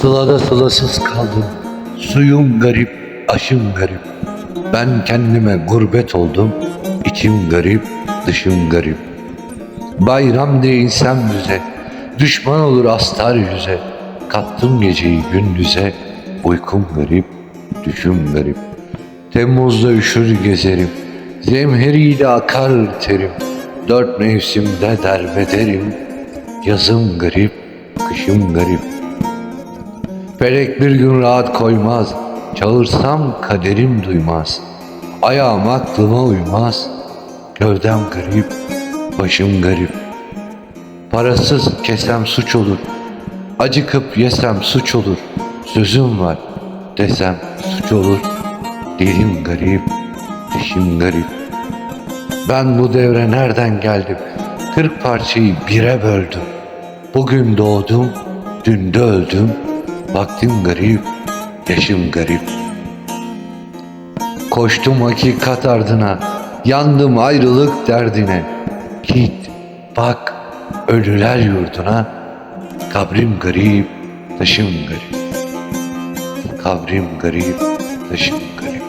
Sılada sılasız kaldım. Suyum garip, aşım garip. Ben kendime gurbet oldum. İçim garip, dışım garip. Bayram değilsem düze, düşman olur astar yüze. Kattım geceyi gündüze, uykum garip, düşüm garip. Temmuzda üşür gezerim, zemheriyle akar terim. Dört mevsimde derbederim, yazım garip, kışım garip. Felek bir gün rahat koymaz, çağırsam kaderim duymaz. Ayağım aklıma uymaz, gövdem garip, başım garip. Parasız kesem suç olur, acıkıp yesem suç olur. Sözüm var desem suç olur. Dilim garip, dişim garip. Ben bu devre nereden geldim? Kırk parçayı bire böldüm. Bugün doğdum, dün de öldüm. Vaktim garip, yaşım garip. Koştum hakikat ardına, yandım ayrılık derdine. Git, bak, ölüler yurduna. Kabrim garip, taşım garip. Kabrim garip, taşım garip.